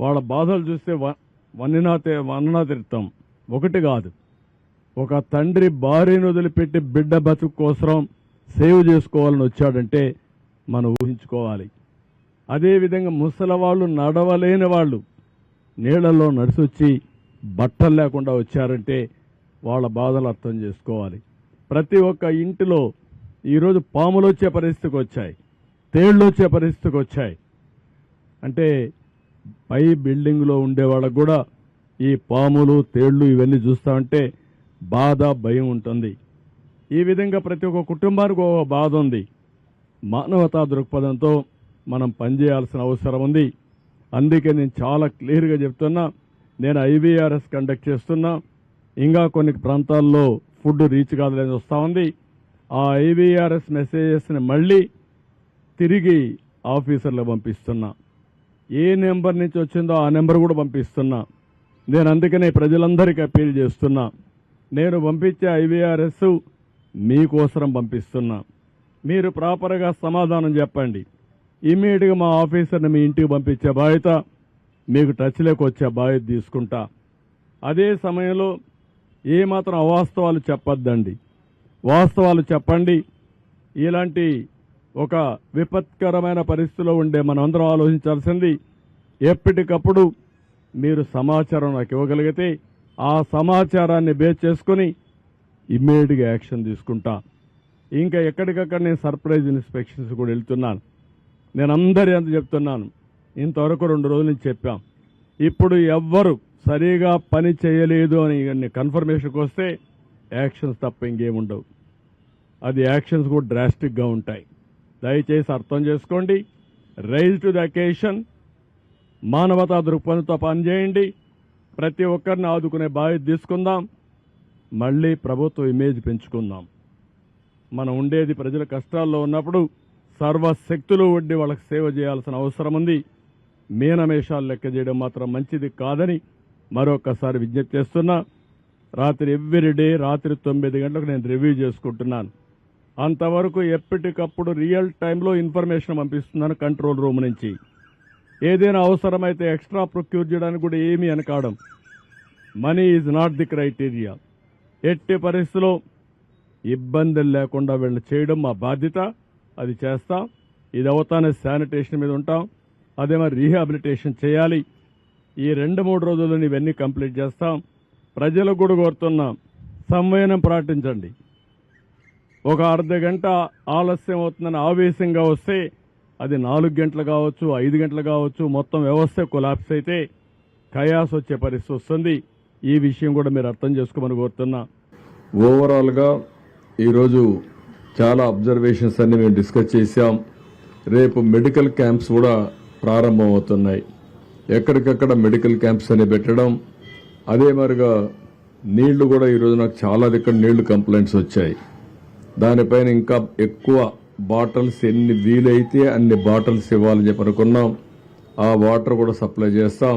వాళ్ళ బాధలు చూస్తే వ- వన్నినా తే- వన్ననా ఒకటి కాదు. ఒక తండ్రి భార్యను వదిలిపెట్టి బిడ్డ బతుకు కోసం సేవ్ చేసుకోవాలని వచ్చాడంటే మనం ఊహించుకోవాలి. అదేవిధంగా ముసలి వాళ్ళు నడవలేని వాళ్ళు నీళ్ళలో నడిచొచ్చి బట్టలు లేకుండా వచ్చారంటే వాళ్ళ బాధలు అర్థం చేసుకోవాలి. ప్రతి ఒక్క ఇంటిలో ఈరోజు పాములు వచ్చే పరిస్థితికి వచ్చాయి. తేళ్ళు వచ్చే పరిస్థితికి వచ్చాయి. అంటే పై బిల్డింగ్లో ఉండే వాళ్ళకు కూడా ఈ పాములు తేళ్ళు ఇవన్నీ చూస్తా ఉంటే బాధ భయం ఉంటుంది. ఈ విధంగా ప్రతి ఒక్క కుటుంబానికి ఒక బాధ ఉంది. మానవతా దృక్పథంతో మనం పనిచేయాల్సిన అవసరం ఉంది. అందుకే నేను చాలా క్లియర్గా చెప్తున్నా నేను ఐవీఆర్ఎస్ కండక్ట్ చేస్తున్నా. ఇంకా కొన్ని ప్రాంతాల్లో ఫుడ్ రీచ్ కాదని వస్తూ ఉంది. ఆ ఐవీఆర్ఎస్ మెసేజెస్ని మళ్ళీ తిరిగి ఆఫీసర్లు పంపిస్తున్నా. ఏ నెంబర్ నుంచి వచ్చిందో ఆ నెంబర్ కూడా పంపిస్తున్నా. నేను అందుకనే ప్రజలందరికీ అప్పీల్ చేస్తున్నా. నేను పంపించే ఐవీఆర్ఎస్ మీకోసరం పంపిస్తున్నా. మీరు ప్రాపర్గా సమాధానం చెప్పండి. ఇమీడియట్గా మా ఆఫీసర్ని మీ ఇంటికి పంపించే బాధ్యత మీకు టచ్లోకి వచ్చే బాధ్యత తీసుకుంటా. అదే సమయంలో ఏమాత్రం అవాస్తవాలు చెప్పొద్దండి. వాస్తవాలు చెప్పండి. ఇలాంటి ఒక విపత్కరమైన పరిస్థితిలో ఉండే మనమందరం ఆలోచించాల్సింది ఎప్పటికప్పుడు మీరు సమాచారం నాకు ఇవ్వగలిగితే ఆ సమాచారాన్ని బేస్ చేసుకుని ఇమ్మీడియట్గా యాక్షన్ తీసుకుంటా. ఇంకా ఎక్కడికక్కడ నేను సర్ప్రైజ్ ఇన్స్పెక్షన్స్ కూడా వెళ్తున్నాను. నేను అందరి అంత చెప్తున్నాను. ఇంతవరకు రెండు రోజుల నుంచి చెప్పాం. ఇప్పుడు ఎవ్వరు సరిగా పని చేయలేదు అని కన్ఫర్మేషన్కి వస్తే యాక్షన్స్ తప్ప ఇంకేముండవు అది యాక్షన్స్ కూడా డ్రాస్టిక్గా ఉంటాయి. దయచేసి అర్థం చేసుకోండి. రైజ్ టు ద అకేషన్ మానవతా దృక్పథంతో పనిచేయండి. ప్రతి ఒక్కరిని ఆదుకునే బాధ్యత తీసుకుందాం. మళ్ళీ ప్రభుత్వ ఇమేజ్ పెంచుకుందాం. మనం ఉండేది ప్రజల కష్టాల్లో ఉన్నప్పుడు సర్వశక్తులు వడ్డీ వాళ్ళకి సేవ చేయాల్సిన అవసరం ఉంది. మీనమేషాలు లెక్క చేయడం మాత్రం మంచిది కాదని మరొకసారి విజ్ఞప్తి చేస్తున్నా. రాత్రి ఎవ్రీ డే రాత్రి తొమ్మిది గంటలకు నేను రివ్యూ చేసుకుంటున్నాను. అంతవరకు ఎప్పటికప్పుడు రియల్ టైంలో ఇన్ఫర్మేషన్ పంపిస్తున్నాను కంట్రోల్ రూమ్ నుంచి. ఏదైనా అవసరమైతే ఎక్స్ట్రా ప్రొక్యూర్ చేయడానికి కూడా ఏమీ అనకాడం money is not the criteria. ఎట్టి పరిస్థితిలో ఇబ్బందులు లేకుండా వీళ్ళు చేయడం మా బాధ్యత. అది చేస్తాం. ఇది అవుతానే శానిటేషన్ మీద ఉంటాం. అదే మరి రీహాబిలిటేషన్ చేయాలి. ఈ రెండు మూడు రోజుల్లో ఇవన్నీ కంప్లీట్ చేస్తాం. ప్రజలకు కూడా కోరుతున్నాం. సంవయనం పాటించండి ఒక అర్ధ గంట ఆలస్యం అవుతుందని ఆవేశంగా వస్తే అది నాలుగు గంటలు కావచ్చు ఐదు గంటలు కావచ్చు మొత్తం వ్యవస్థ కొలాప్స్ అయితే కయాస్ వచ్చే పరిస్థితి వస్తుంది. ఈ విషయం కూడా మీరు అర్థం చేసుకోమని కోరుతున్నా. ఓవరాల్గా ఈరోజు చాలా అబ్జర్వేషన్స్ అన్ని మేము డిస్కస్ చేశాం. రేపు మెడికల్ క్యాంప్స్ కూడా ప్రారంభమవుతున్నాయి. ఎక్కడికక్కడ మెడికల్ క్యాంప్స్ అని పెట్టడం అదే మరిగా నీళ్ళు కూడా ఈరోజు నాకు చాలా దగ్గర నీళ్ళు కంప్లైంట్స్ వచ్చాయి. దానిపైన ఇంకా ఎక్కువ బాటిల్స్ ఎన్ని వీలైతే అన్ని బాటిల్స్ ఇవ్వాలని చెప్పి అనుకున్నాం. ఆ వాటర్ కూడా సప్లై చేస్తాం.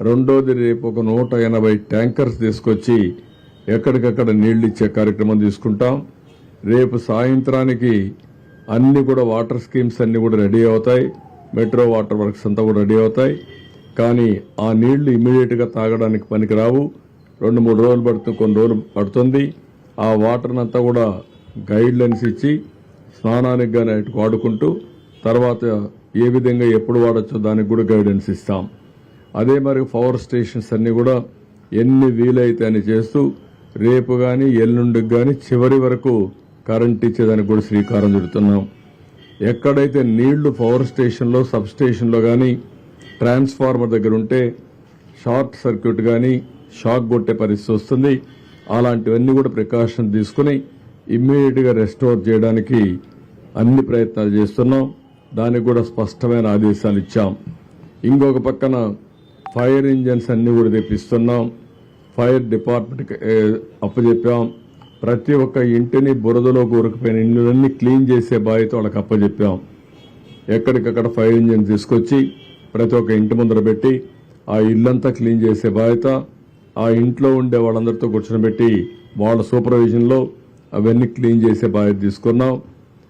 రెండోది రేపు ఒక నూట ఎనభై ట్యాంకర్స్ తీసుకొచ్చి ఎక్కడికక్కడ నీళ్ళు ఇచ్చే కార్యక్రమం తీసుకుంటాం. రేపు సాయంత్రానికి అన్ని కూడా వాటర్ స్కీమ్స్ అన్ని కూడా రెడీ అవుతాయి. మెట్రో వాటర్ వర్క్స్ అంతా కూడా రెడీ అవుతాయి. కానీ ఆ నీళ్ళు ఇమీడియట్గా తాగడానికి పనికిరావు. రెండు మూడు రోజులు పడుతుంది కొన్ని రోజులు పడుతుంది. ఆ వాటర్ అంతా కూడా గైడ్ లైన్స్ ఇచ్చి స్నానానికి కానీ అటు వాడుకుంటూ తర్వాత ఏ విధంగా ఎప్పుడు వాడచ్చో దానికి కూడా గైడెన్స్ ఇస్తాం. అదే మరి పవర్ స్టేషన్స్ అన్నీ కూడా ఎన్ని వీలైతే అని చేస్తూ రేపు కానీ ఎల్లుండికి కానీ చివరి వరకు కరెంట్ ఇచ్చేదానికి కూడా శ్రీకారం చుడుతున్నాం. ఎక్కడైతే నీళ్ళు పవర్ స్టేషన్లో సబ్ స్టేషన్లో కానీ ట్రాన్స్ఫార్మర్ దగ్గర ఉంటే షార్ట్ సర్క్యూట్ కానీ షాక్ కొట్టే పరిస్థితి వస్తుంది. అలాంటివన్నీ కూడా ప్రికాషన్ తీసుకుని ఇమ్మీడియట్గా రెస్టోర్ చేయడానికి అన్ని ప్రయత్నాలు చేస్తున్నాం. దానికి కూడా స్పష్టమైన ఆదేశాలు ఇచ్చాం. ఇంకొక పక్కన ఫైర్ ఇంజన్స్ అన్ని కూడా తెప్పిస్తున్నాం. ఫైర్ డిపార్ట్మెంట్కి అప్పచెప్పాం ప్రతి ఒక్క ఇంటిని బురదలో కూరుకుపోయిన ఇళ్ళన్నీ క్లీన్ చేసే బాధ్యత వాళ్ళకి అప్పచెప్పాం ఎక్కడికక్కడ ఫైర్ ఇంజన్ తీసుకొచ్చి ప్రతి ఒక్క ఇంటి ముందర పెట్టి ఆ ఇల్లంతా క్లీన్ చేసే బాధ్యత ఆ ఇంట్లో ఉండే వాళ్ళందరితో కూర్చొని వాళ్ళ సూపర్విజన్లో అవన్నీ క్లీన్ చేసే బాధ్యత తీసుకున్నాం.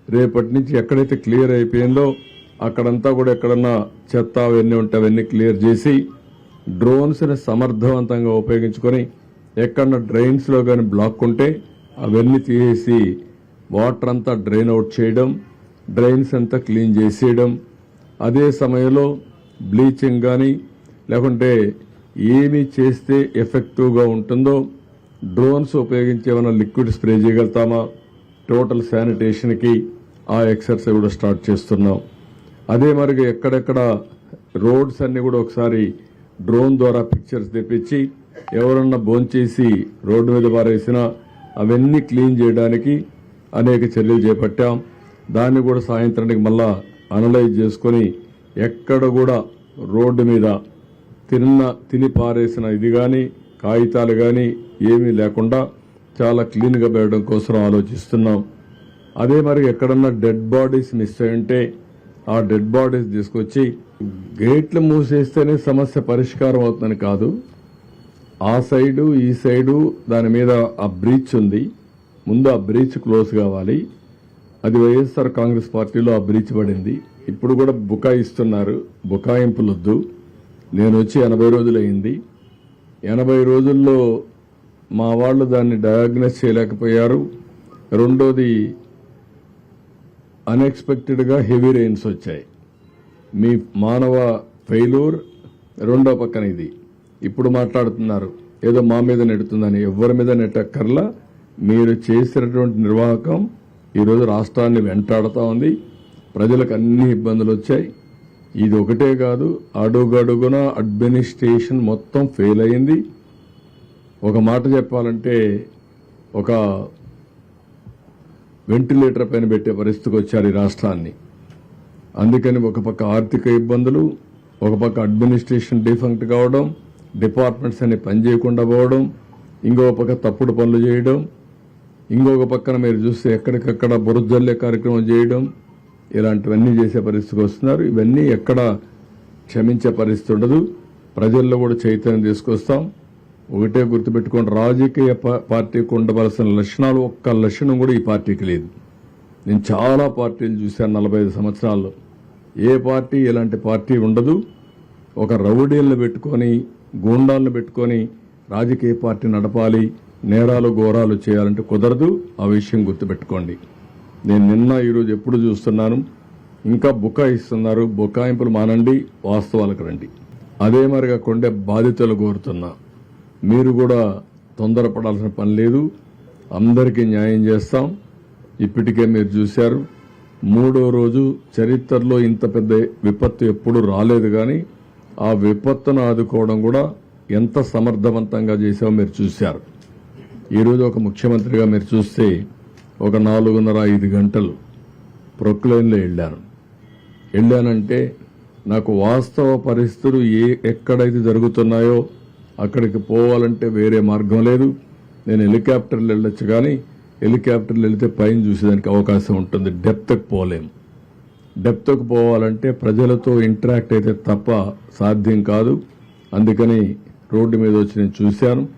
రేపటి నుంచి ఎక్కడైతే క్లియర్ అయిపోయిందో అక్కడంతా కూడా ఎక్కడన్నా చెత్త అవన్నీ ఉంటే అవన్నీ క్లియర్ చేసి డ్రోన్స్ని సమర్థవంతంగా ఉపయోగించుకొని ఎక్కడన్నా డ్రైన్స్లో కానీ బ్లాక్ ఉంటే అవన్నీ తీసేసి వాటర్ అంతా డ్రైన్ అవుట్ చేయడం డ్రైన్స్ అంతా క్లీన్ చేసేయడం. అదే సమయంలో బ్లీచింగ్ కానీ లేకుంటే ఏమి చేస్తే ఎఫెక్టివ్గా ఉంటుందో డ్రోన్స్ ఉపయోగించి ఏమైనా లిక్విడ్ స్ప్రే చేయగలుగుతామా? టోటల్ శానిటేషన్కి ఆ ఎక్సర్సైజ్ కూడా స్టార్ట్ చేస్తున్నాం. అదే మరి ఎక్కడెక్కడ రోడ్స్ అన్ని కూడా ఒకసారి డ్రోన్ ద్వారా పిక్చర్స్ తెప్పించి ఎవరన్నా భోంచేసి రోడ్డు మీద పారేసినా అవన్నీ క్లీన్ చేయడానికి అనేక చర్యలు చేపట్టాం. దాన్ని కూడా సాయంత్రానికి మళ్ళా అనలైజ్ చేసుకొని ఎక్కడ కూడా రోడ్డు మీద తిన్న తిని పారేసిన ఇది కానీ కాగితాలు కానీ ఏమీ లేకుండా చాలా క్లీన్గా పెట్టడం కోసం ఆలోచిస్తున్నాం. అదే మరి ఎక్కడన్నా డెడ్ బాడీస్ మిస్ అయి ఉంటే ఆ డెడ్ బాడీస్ తీసుకొచ్చి గేట్లు మూసేస్తేనే సమస్య పరిష్కారం అవుతుందని కాదు. ఆ సైడు ఈ సైడు దాని మీద ఆ బ్రీచ్ ఉంది. ముందు ఆ బ్రీచ్ క్లోజ్ కావాలి. అది వైఎస్ఆర్ కాంగ్రెస్ పార్టీలో ఆ బ్రీచ్ పడింది. ఇప్పుడు కూడా బుకాయిస్తున్నారు. బుకాయింపులొద్దు. నేను వచ్చి ఎనభై రోజులైంది ఎనభై రోజుల్లో మా వాళ్ళు దాన్ని డయాగ్నోస్ చేయలేకపోయారు. రెండోది అన్ఎక్స్పెక్టెడ్గా హెవీ రెయిన్స్ వచ్చాయి. మీ మానవ ఫెయిలూర్ రెండో పక్కన ఇది. ఇప్పుడు మాట్లాడుతున్నారు. ఏదో మా మీద నెడుతుందని. ఎవరి మీద నెట్టక్కర్లా. మీరు చేసినటువంటి నిర్వాహకం ఈరోజు రాష్ట్రాన్ని వెంటాడుతూ ఉంది. ప్రజలకు అన్ని ఇబ్బందులు వచ్చాయి. ఇది ఒకటే కాదు అడుగడుగున అడ్మినిస్ట్రేషన్ మొత్తం ఫెయిల్ అయింది. ఒక మాట చెప్పాలంటే ఒక వెంటిలేటర్ పైన పెట్టే పరిస్థితికి వచ్చారు ఈ రాష్ట్రాన్ని. అందుకని ఒక పక్క ఆర్థిక ఇబ్బందులు ఒక పక్క అడ్మినిస్ట్రేషన్ డిఫంక్ట్ కావడం డిపార్ట్మెంట్స్ అన్ని పనిచేయకుండా పోవడం ఇంకొక పక్క తప్పుడు పనులు చేయడం ఇంకొక పక్కన మీరు చూస్తే ఎక్కడికక్కడ బురజల్లే కార్యక్రమం చేయడం ఇలాంటివన్నీ చేసే పరిస్థితికి వస్తున్నారు. ఇవన్నీ ఎక్కడ క్షమించే పరిస్థితి ఉండదు. ప్రజల్లో కూడా చైతన్యం తీసుకొస్తాం. ఒకటే గుర్తుపెట్టుకోండి రాజకీయ పార్టీకి ఉండవలసిన లక్షణాలు ఒక్క లక్షణం కూడా ఈ పార్టీకి లేదు. నేను చాలా పార్టీలు చూశాను నలభై ఐదు సంవత్సరాల్లో. ఏ పార్టీ ఇలాంటి పార్టీ ఉండదు. ఒక రౌడీలను పెట్టుకొని గూండాలను పెట్టుకొని రాజకీయ పార్టీ నడపాలి నేరాలు ఘోరాలు చేయాలంటే కుదరదు. ఆ విషయం గుర్తుపెట్టుకోండి. నేను నిన్న ఈరోజు ఎప్పుడు చూస్తున్నాను. ఇంకా బుకాయిస్తున్నారు. బుకాయింపులు మానండి వాస్తవాలకు రండి. అదే మరిగా కొండే బాధితులు కోరుతున్నా మీరు కూడా తొందరపడాల్సిన పని లేదు. అందరికీ న్యాయం చేస్తాం. ఇప్పటికే మీరు చూశారు. మూడో రోజు చరిత్రలో ఇంత పెద్ద విపత్తు ఎప్పుడు రాలేదు కానీ ఆ విపత్తును ఆదుకోవడం కూడా ఎంత సమర్థవంతంగా చేసామో మీరు చూశారు. ఈరోజు ఒక ముఖ్యమంత్రిగా మీరు చూస్తే ఒక నాలుగున్నర ఐదు గంటలు ప్రొక్లైన్లో వెళ్ళాను. వెళ్ళానంటే నాకు వాస్తవ పరిస్థితులు ఏ ఎక్కడైతే జరుగుతున్నాయో అక్కడికి పోవాలంటే వేరే మార్గం లేదు. నేను హెలికాప్టర్లు వెళ్ళొచ్చు కానీ హెలికాప్టర్లు వెళితే పైన చూసేదానికి అవకాశం ఉంటుంది. డెప్త్కి పోలేం. డెప్త్కి పోవాలంటే ప్రజలతో ఇంటరాక్ట్ అయితే తప్ప సాధ్యం కాదు. అందుకని రోడ్డు మీద వచ్చి నేను చూశాను.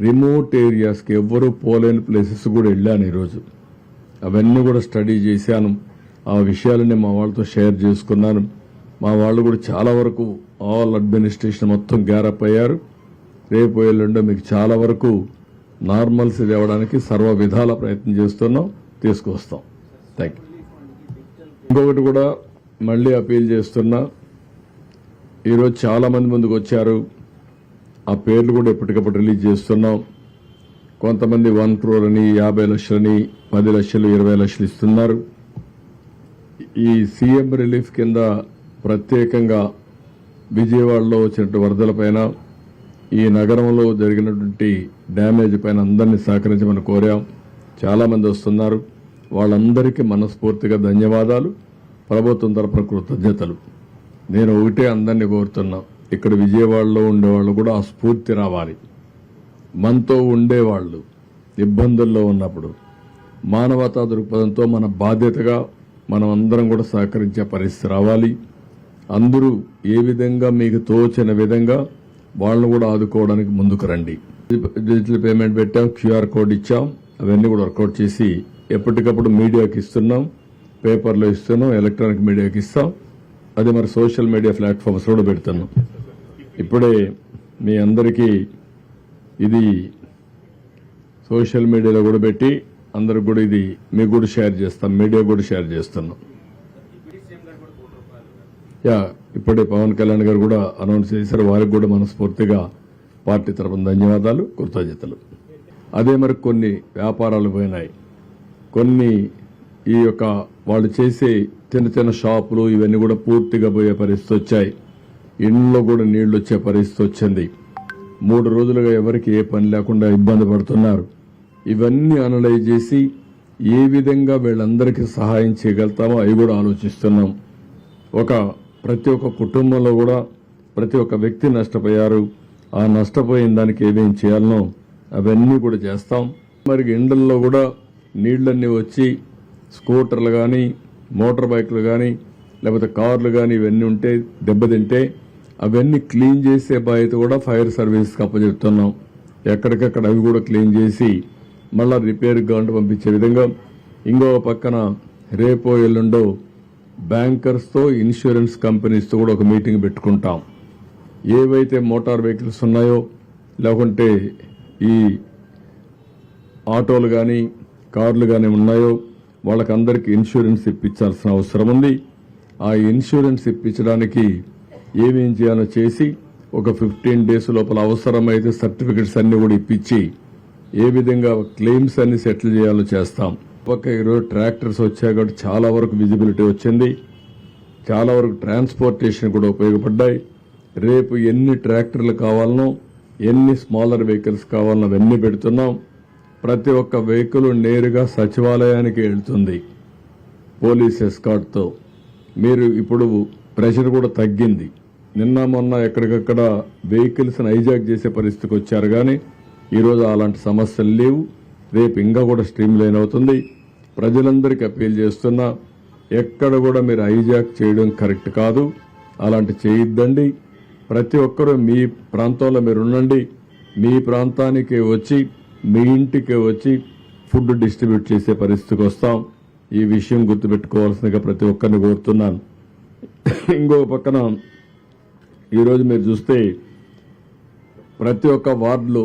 రిమోట్ ఏరియాస్కి ఎవ్వరూ పోలేని ప్లేసెస్ కూడా వెళ్ళాను ఈరోజు. అవన్నీ కూడా స్టడీ చేశాను. ఆ విషయాలని మా వాళ్ళతో షేర్ చేసుకున్నాను. మా వాళ్ళు కూడా చాలా వరకు ఆల్ అడ్మినిస్ట్రేషన్ మొత్తం గ్యారప్ అయ్యారు. రేపు ఎల్లుండో మీకు చాలా వరకు నార్మల్స్ తేవడానికి సర్వ విధాల ప్రయత్నం చేస్తున్నాం. తీసుకొస్తాం థ్యాంక్ యూ ఇంకొకటి కూడా మళ్ళీ అపీల్ చేస్తున్నా. ఈరోజు చాలా మంది ముందుకు వచ్చారు. ఆ పేర్లు కూడా ఎప్పటికప్పుడు రిలీజ్ చేస్తున్నాం. కొంతమంది వన్ క్రోర్ అని యాభై లక్షలని పది లక్షలు ఇరవై లక్షలు ఇస్తున్నారు. ఈ సీఎం రిలీఫ్ కింద ప్రత్యేకంగా విజయవాడలో వచ్చినట్టు వరదలపైన ఈ నగరంలో జరిగినటువంటి డ్యామేజ్ పైన అందరినీ సహకరించమని కోరాం. చాలామంది వస్తున్నారు. వాళ్ళందరికీ మనస్ఫూర్తిగా ధన్యవాదాలు. ప్రభుత్వం తరపున కృతజ్ఞతలు. నేను ఒకటే అందరినీ కోరుతున్నా. ఇక్కడ విజయవాడలో ఉండేవాళ్ళు కూడా ఆ స్ఫూర్తి రావాలి. మనతో ఉండేవాళ్ళు ఇబ్బందుల్లో ఉన్నప్పుడు మానవతా దృక్పథంతో మన బాధ్యతగా మనం అందరం కూడా సహకరించే పరిస్థితి రావాలి. అందరూ ఏ విధంగా మీకు తోచిన విధంగా వాళ్ళను కూడా ఆదుకోవడానికి ముందుకు రండి. డిజిటల్ పేమెంట్ పెట్టాం క్యూఆర్ కోడ్ ఇచ్చాం అవన్నీ కూడా వర్కౌట్ చేసి ఎప్పటికప్పుడు మీడియాకి ఇస్తున్నాం పేపర్లో ఇస్తున్నాం ఎలక్ట్రానిక్ మీడియాకి ఇస్తాం. అది మరి సోషల్ మీడియా ప్లాట్ఫామ్స్ కూడా పెడుతున్నాం. ఇప్పుడే మీ అందరికీ ఇది సోషల్ మీడియాలో కూడా పెట్టి అందరికి కూడా ఇది మీకు కూడా షేర్ చేస్తాం మీడియా కూడా షేర్ చేస్తున్నాం. యా ఇప్పుడే పవన్ కళ్యాణ్ గారు కూడా అనౌన్స్ చేశారు. వారికి కూడా మనస్ఫూర్తిగా పార్టీ తరపున ధన్యవాదాలు కృతజ్ఞతలు. అదే మరి కొన్ని వ్యాపారాలు పోయినాయి. కొన్ని ఈ యొక్క వాళ్ళు చేసే చిన్న చిన్న షాపులు ఇవన్నీ కూడా పూర్తిగా పోయే పరిస్థితి వచ్చాయి. ఇంట్లో కూడా నీళ్ళు వచ్చే పరిస్థితి వచ్చింది. మూడు రోజులుగా ఎవరికి ఏ పని లేకుండా ఇబ్బంది పడుతున్నారు. ఇవన్నీ అనలైజ్ చేసి ఏ విధంగా వీళ్ళందరికీ సహాయం చేయగలుగుతామో అవి కూడా ఆలోచిస్తున్నాం. ఒక ప్రతి ఒక్క కుటుంబంలో కూడా ప్రతి ఒక్క వ్యక్తి నష్టపోయారు. ఆ నష్టపోయిన దానికి ఏమేం చేయాలనో అవన్నీ కూడా చేస్తాం. మరి ఎండల్లో కూడా నీళ్ళన్నీ వచ్చి స్కూటర్లు కానీ మోటార్ బైక్లు కానీ లేకపోతే కార్లు కానీ ఇవన్నీ ఉంటే దెబ్బతింటే అవన్నీ క్లీన్ చేసే బాధ్యత కూడా ఫైర్ సర్వీస్కి అప్పచెప్తున్నాం. ఎక్కడికక్కడ అవి కూడా క్లీన్ చేసి మళ్ళా రిపేర్ గంట పంపించే విధంగా ఇంకో పక్కన రేపో ఎల్లుండో బ్యాంకర్స్తో ఇన్సూరెన్స్ కంపెనీస్తో కూడా ఒక మీటింగ్ పెట్టుకుంటాం. ఏవైతే మోటార్ వెహికల్స్ ఉన్నాయో లేకుంటే ఈ ఆటోలు కానీ కార్లు కానీ ఉన్నాయో వాళ్ళకందరికీ ఇన్సూరెన్స్ ఇప్పించాల్సిన అవసరం ఉంది. ఆ ఇన్సూరెన్స్ ఇప్పించడానికి ఏమేం చేయాలో చేసి ఒక ఫిఫ్టీన్ డేస్ లోపల అవసరమైతే సర్టిఫికెట్స్ అన్ని కూడా ఇప్పించి ఏ విధంగా క్లెయిమ్స్ అన్ని సెటిల్ చేయాలో చేస్తాం. పక్క ఈరోజు ట్రాక్టర్స్ వచ్చాయి కాబట్టి చాలా వరకు విజిబిలిటీ వచ్చింది. చాలా వరకు ట్రాన్స్పోర్టేషన్ కూడా ఉపయోగపడ్డాయి. రేపు ఎన్ని ట్రాక్టర్లు కావాలనో ఎన్ని స్మాలర్ వెహికల్స్ కావాలనో అవన్నీ పెడుతున్నాం. ప్రతి ఒక్క వెహికల్ నేరుగా సచివాలయానికి వెళ్తుంది. పోలీస్ ఎస్కాట్తో మీరు ఇప్పుడు ప్రెషర్ కూడా తగ్గింది. నిన్న మొన్న ఎక్కడికక్కడ వెహికల్స్ హైజాక్ చేసే పరిస్థితికి వచ్చారు కానీ ఈరోజు అలాంటి సమస్యలు లేవు. రేపు ఇంకా కూడా స్ట్రీమ్ లైన్ అవుతుంది. ప్రజలందరికీ అప్పీల్ చేస్తున్నా ఎక్కడ కూడా మీరు హైజాక్ చేయడం కరెక్ట్ కాదు. అలాంటి చేయొద్దండి. ప్రతి ఒక్కరూ మీ ప్రాంతంలో మీరు ఉండండి. మీ ప్రాంతానికి వచ్చి మీ ఇంటికి వచ్చి ఫుడ్ డిస్ట్రిబ్యూట్ చేసే పరిస్థితికి వస్తాం. ఈ విషయం గుర్తుపెట్టుకోవాల్సిందిగా ప్రతి ఒక్కరిని కోరుతున్నాను. ఇంకో పక్కన ఈరోజు మీరు చూస్తే ప్రతి ఒక్క వార్డులో